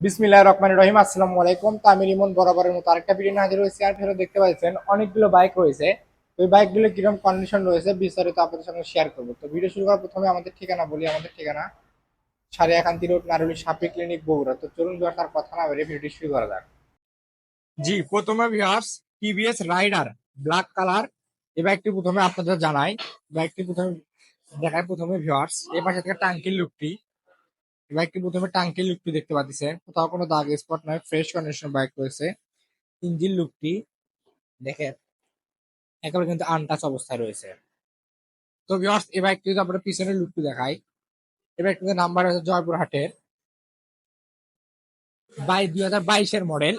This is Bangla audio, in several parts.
বিসমিল্লাহ রহমান রহিম, আসসালামু আলাইকুম। তো আমি রিমন, বরাবরের মতো আরেকটা ভিডিও নিয়ে হাজির হয়েছি। আর ফেরত দেখতে পাচ্ছেন, অনেকগুলো বাইক রয়েছে। তো ওই বাইকগুলো কীরকম কন্ডিশন রয়েছে, বিস্তারিত আপনাদের সঙ্গে শেয়ার করব। তো ভিডিও শুরু করার প্রথমে আমাদের ঠিকানা বলি। আমাদের ঠিকানা সাড়ে একান্তি রোড, নারুলি সাপি ক্লিনিক বগুড়া। তো চলুন তার কথা না বেরিয়ে ভিডিও শুরু করা যাক। জি, প্রথমে ভিহার্স টিভিএস রাইডার ব্ল্যাক কালার এই বাইকটি প্রথমে আপনাদের জানাই। বাইকটি প্রথমে দেখায় প্রথমে ভিহার্স এই পাশে থেকে টাঙ্কির লুকটি বাইকটি প্রথমে টাঙ্কির লুকটি দেখতে পাচ্ছেন কোথাও কোনো দাগ, স্পট নয়, ফ্রেশ কন্ডিশন বাইক রয়েছে। ইঞ্জিন লুকটি দেখেন, একেবারে কিন্তু আনটাচ অবস্থায় রয়েছে। তো ভিউয়ার্স এই বাইকটি যদি আমরা পিছনের লুকটি দেখাই, এই বাইকটিতে নাম্বার হচ্ছে জয়পুরহাটের বাই দুই হাজার বাইশের মডেল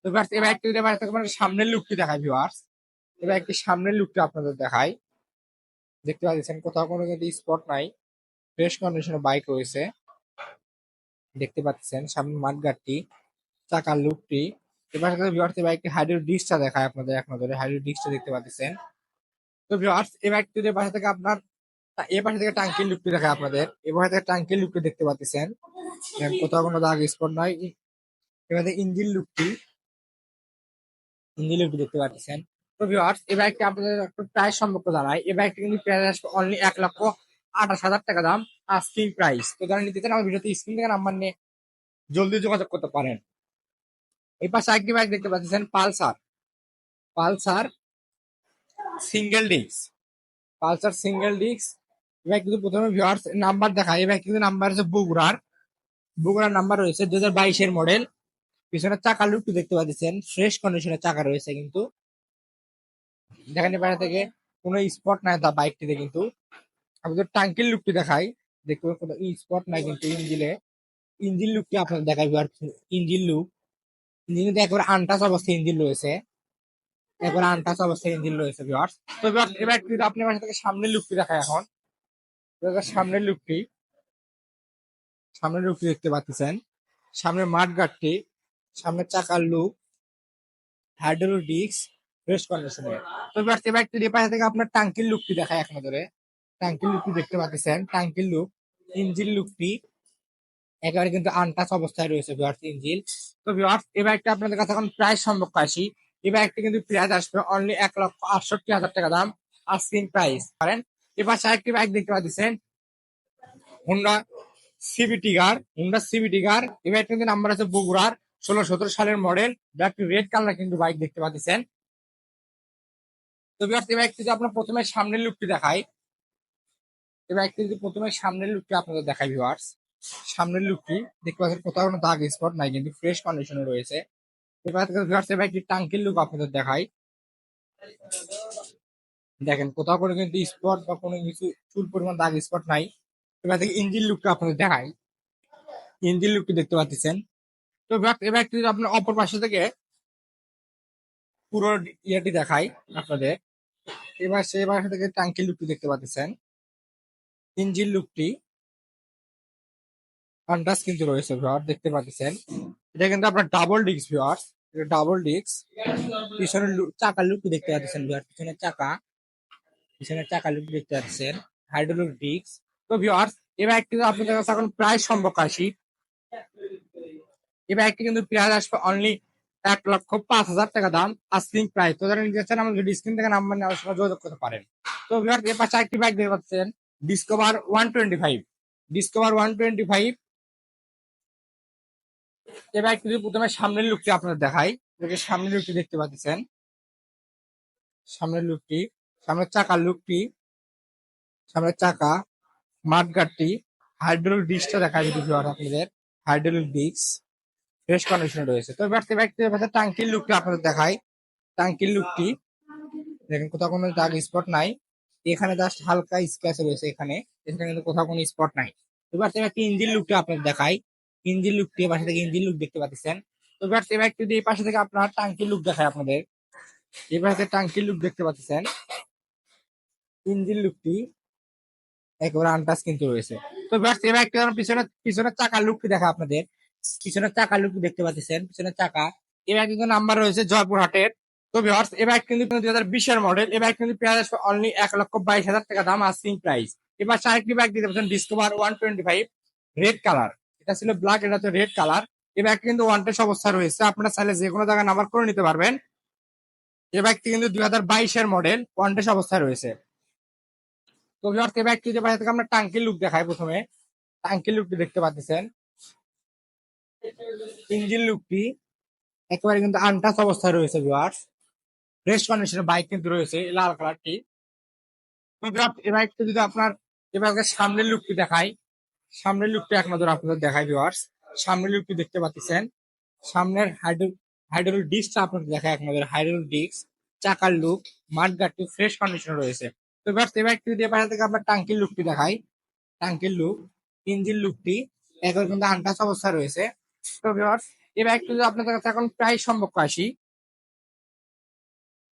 তো ভিউয়ার্স এই বাইকটি যদি আমরা সামনের লুকটি দেখাই ভিউয়ার্স এই বাইকটি সামনের লুকটি আপনাদের দেখাই। দেখতে পাচ্ছেন, কোথাও কোনো কিন্তু স্পট নাই ফ্রেশ কন্ডিশনের বাইক রয়েছে। দেখতে পাচ্ছেন সামনে মাঠগাটটি, চাকার লুকটি এবার ভিউয়ার্স এই বাইকটি হাইড্রো ডিস্কটা দেখায় আপনাদের, এক নজরে হাইড্রো ডিস্কটা দেখতে পাচ্ছেন। তো ভিউয়ার্স এই বাইকটির পাশে থেকে আপনার এ পাশে থেকে টাঙ্কির লুকটি দেখায় আপনাদের। এ পাশে থেকে টাঙ্কির লুকটি দেখতে পাচ্ছেন। কোথাও কোনো দাগ স্পট নয় এবার ইঞ্জিন লুকটি ইঞ্জিন লুকটি দেখতে পাচ্ছেন। তো ভিউয়ার্স এই বাইকটি আপনাদের একটু প্রাইস সম্পর্কে জানাই এই বাইকটি কিন্তু আসবে অনলি এক লক্ষ আঠাশ হাজার টাকা দাম আস্কিং প্রাইস তো যারা নিতে চান, আমার ভিডিওতে স্ক্রিন থেকে নাম্বার নিয়ে জলদি যোগাযোগ করতে পারেন। এই পাশে আরেকটি বাইক দেখতে পাচ্ছেন, Pulsar. Pulsar single disc Pulsar single disc এবার কিন্তু প্রথমে ভিউয়ার্স নাম্বার দেখায়। এবার কিন্তু নাম্বার আছে বগুড়ার। বগুড়ার নাম্বার রয়েছে দু হাজার বাইশের মডেল পিছনে চাকা লুকটি দেখতে পাচ্ছেন ফ্রেশ কন্ডিশনের চাকা রয়েছে কিন্তু। দেখেন বাইরে থেকে কোনো স্পট নাই তা বাইকটিতে কিন্তু। আমাদের টাঙ্কির লুকটি দেখাই। দেখতে পাবেন কোনো স্পট নাই কিন্তু ইঞ্জিনে ইঞ্জিন লুকটি আপনাদের দেখাই ইঞ্জিন লুক ইঞ্জিন কিন্তু একেবারে আনটাচ অবস্থায় ইঞ্জিন রয়েছে। একেবারে আনটাচ অবস্থায় ইঞ্জিন রয়েছে ভিউয়ার্স তো এবার কিন্তু আপনি আমার থেকে সামনের লুকটি দেখাই এখন। এবার সামনের লুকটি সামনের লুকটি দেখতে পাচ্ছেন। সামনের মাঠ সামনের চাকার লুক হাইড্রোলিক ডিস্ক ফ্রেশ কন্ডিশনের তো এবার একটু পাশে থেকে আপনার টাঙ্কির লুকটি দেখায় এক নজরে টাঙ্কির লুকটি দেখতে পাচ্ছেন টাঙ্কির লুক ইঞ্জিন লুকটি একেবারে কিন্তু আনটাচ অবস্থায় রয়েছে ভিউয়ার্স ইঞ্জিন। তো ভিউয়ার্স এই বাইকটা আপনাদের কাছে এখন প্রায় সম্পর্কে আসি। এই বাইকটা কিন্তু প্রাইস আসবে অনলি এক লক্ষ আটষট্টি হাজার টাকা দাম আস্কিং প্রাইস পারেন এবার আরেকটি বাইক দেখতে পাচ্ছেন Honda CB Trigger Honda CB Trigger এই বাইকটা কিন্তু নাম্বার আছে বগুড়ার, ষোলো সতেরো সালের মডেল একটি রেড কালার কিন্তু বাইক দেখতে পাচ্ছেন তো ভিউয়ার্স এই বাইকটি আপনার প্রথমে সামনের লুকটি দেখাই এই বাইকটি যদি প্রথমে সামনের লুকটি আপনাদের দেখাই ভিউয়ার্স সামনের লুকটি দেখতে পাচ্ছেন কোথাও কোনো দাগ স্পট নাই, কিন্তু ফ্রেশ কন্ডিশনে রয়েছে। এবার ভিউয়ার্স এই বাইকটি টাঙ্কির লুক আপনাদের দেখাই। দেখেন, কোথাও কোনো কিন্তু স্পট বা কোনো কিছু চুল পরিমাণ দাগ স্পট নাই। এবার থেকে ইঞ্জিন লুকটা আপনাদের দেখাই। ইঞ্জিন লুকটি দেখতে পাচ্ছেন। তো বাইকটি যদি আপনার অপর পাশে থেকে পুরো ইয়েটি দেখাই আপনাদের। এবার সেই পাশে থেকে টাঙ্কির লুকটি দেখতে পাচ্ছেন। ইঞ্জিন লুকটি আন্টাস কিন্তু রয়েছে ভিওয়ার দেখতে পাচ্ছেন। এটা কিন্তু আপনার ডাবল ডিস্ক ভিওয়ার এটা ডাবল ডিস্ক পিছনের চাকার লুকটি দেখতে পাচ্ছেন ভিওয়ার পিছনের চাকা পিছনের চাকা লুকটি দেখতে পাচ্ছেন। হাইড্রোলিক ডিস্ক তো ভিওয়ার এই বাইকটি আপনাদের কাছে এখন প্রায় সম্ভব আসি এই বাইকটি কিন্তু প্রায় আসবে অনলি এক লক্ষ পাঁচ হাজার টাকা দাম আস্কিং প্রাইস তো যারা নিতে চান আমাদের স্ক্রিন থেকে নাম্বার নিয়ে আলোচনা যোগাযোগ করতে পারেন। তো ভিওয়ার এর পাশে একটি বাইক দেখতে পাচ্ছেন। Discover one twenty five Discover one twenty five এই বাইকটি যদি প্রথমে সামনের লুকটি আপনাদের দেখাই, দেখে সামনের লুকটি দেখতে পাচ্ছেন। সামনের লুকটি সামনের চাকার লুকটি সামনের চাকা মাঠগাটটি হাইড্রোলিক ডিস্কটা দেখায় যদি ভিওয়ার আপনাদের। হাইড্রোলিক ডিস্ক ফ্রেশ কন্ডিশনে রয়েছে। তো এবার ব্যক্তির পাশে টাঙ্কির লুকটা আপনাদের দেখাই। টাঙ্কির লুকটি দেখেন কোথাও কোনো দাগ স্পট নাই। এখানে জাস্ট হালকা স্ক্র্যাচ রয়েছে এখানে। এখানে কিন্তু কোথাও কোনো স্পট নাই। এবার একটি ইঞ্জিন লুকটা আপনাদের দেখাই। ইঞ্জিন লুকটি পাশে থেকে ইঞ্জিন লুক দেখতে পাচ্ছেন। তো এবার এবার একটু এই পাশে থেকে আপনার টাঙ্কির লুক দেখায় আপনাদের। এই পাশে টাঙ্কির লুক দেখতে পাচ্ছেন। ইঞ্জিন লুকটি একেবারে আনটাস কিন্তু রয়েছে। তো এবার এবার একটু পিছনে পিছনের চাকার লুকটি দেখা আপনাদের। পিছনের চাকা লুকটি দেখতে পাচ্ছেন, পিছনের চাকা। এবার কিন্তু নাম্বার রয়েছে জয়পুরহাটের। তো ভিউয়ার্স এবার কিন্তু দুই হাজার বিশের মডেল এবার কিন্তু পেঁয়াজ আসবে অনলি এক লক্ষ বাইশ হাজার টাকা দাম আস্কিং প্রাইস এবার আরেকটি বাইক দিতে পাচ্ছেন Discover one twenty five red colour এটা ছিল ব্ল্যাক এটা হচ্ছে রেড কালার এই ব্যাগটি কিন্তু ওয়ান টেস্ট অবস্থা রয়েছে। আপনারা চাইলে যে কোনো জায়গায় নাম্বার করে নিতে পারবেন। এই ব্যাগটি কিন্তু দুই হাজার বাইশের মডেল ওয়ান টেস্ট অবস্থায় রয়েছে। তো ভিউয়ার্স এই ব্যাগটি যে বাইরে থেকে আমরা টাঙ্কির লুক দেখাই প্রথমে। টাঙ্কির লুকটি দেখতে পাচ্ছেন। ইঞ্জিন লুকটি একেবারে কিন্তু আনটাচ অবস্থায় রয়েছে ভিউয়ার্স রেস্ট কন্ডিশনের বাইক কিন্তু রয়েছে লাল কালারটি এই বাইকটা যদি আপনার, এই বাইকের সামনের লুকটি দেখাই, সামনের লুকটি এক নজর আপনাদের দেখাই ভিউয়ার্স সামনের লুকটি দেখতে পাচ্ছেন। সামনের হাইড্রো হাইড্রোলিক ডিস্কটা আপনাদের দেখায় এক নজর হাইড্রোলিক ডিস্ক চাকার লুক মাঠগাটটি ফ্রেশ কন্ডিশনে রয়েছে। তো ভিউয়ার্স এই বাইকটি যদি বাইরে থেকে আপনার টাঙ্কির লুকটি দেখাই, টাঙ্কির লুক ইঞ্জিন লুকটি একবার কিন্তু আনটাচ অবস্থায় রয়েছে। তো ভিউয়ার্স এই বাইকটি যদি আপনাদের কাছে এখন প্রায় সম্পর্ক আসি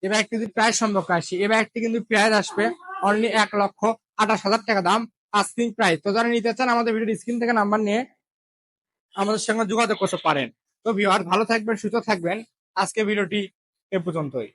এই ব্যাগটি যদি প্রায় সম্পর্ক আসি এই ব্যাগটি কিন্তু প্রাইস আসবে অনলি এক লক্ষ আঠাশ হাজার টাকা দাম আস্কিং প্রাইস তো যারা নিতে চান, আমাদের ভিডিওর স্ক্রিন থেকে নাম্বার নিয়ে আমাদের সঙ্গে যোগাযোগ করতে পারেন। তো ভিওয়ার ভালো থাকবেন, সুস্থ থাকবেন। আজকে ভিডিওটি এ পর্যন্তই।